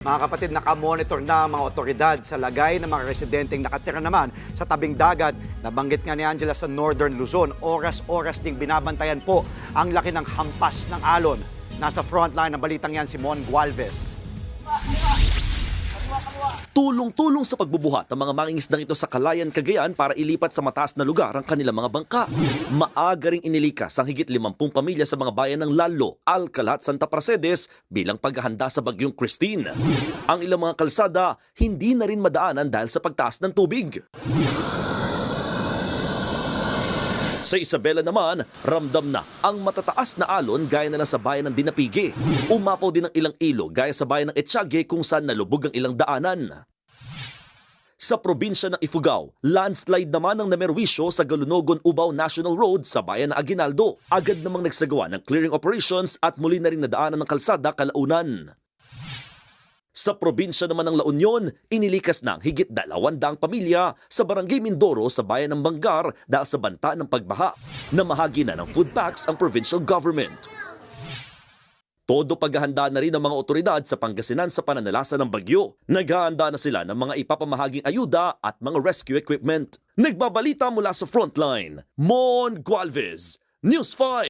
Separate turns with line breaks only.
Mga kapatid, nakamonitor na ang mga otoridad sa lagay ng mga residenteng nakatira naman sa tabing dagat. Nabanggit nga ni Angela sa Northern Luzon, oras-oras ding binabantayan po ang laki ng hampas ng alon. Nasa frontline ng balitang yan si Mon Gualvez.
Tulong-tulong sa pagbubuhat ng mga mangingisdang ito sa Kalayan, Cagayan para ilipat sa mataas na lugar ang kanilang mga bangka. Maaga ring inilikas ang higit 50 pamilya sa mga bayan ng Lalo, Alcalat, Santa Prasedes bilang paghahanda sa bagyong Christine. Ang ilang mga kalsada hindi na rin madaanan dahil sa pagtaas ng tubig. Sa Isabela naman, ramdam na ang matataas na alon gaya na lang sa bayan ng Dinapigi. Umapaw din ang ilang ilog gaya sa bayan ng Etsyage kung saan nalubog ang ilang daanan. Sa probinsya ng Ifugao, landslide naman ang namerwisyo sa Galunogon Ubao National Road sa bayan ng Aguinaldo. Agad namang nagsagawa ng clearing operations at muli na rin nadaanan ng kalsada kalaunan. Sa probinsya naman ng La Union, inilikas ng higit dalawandang pamilya sa barangay Mindoro sa bayan ng Bangar dahil sa banta ng pagbaha. Namahagi na ng food packs ang provincial government. Todo paghahanda na rin ng mga otoridad sa Pangasinan sa pananalasa ng bagyo. Naghahanda na sila ng mga ipapamahaging ayuda at mga rescue equipment. Nagbabalita mula sa frontline, Mon Gualvez, News 5.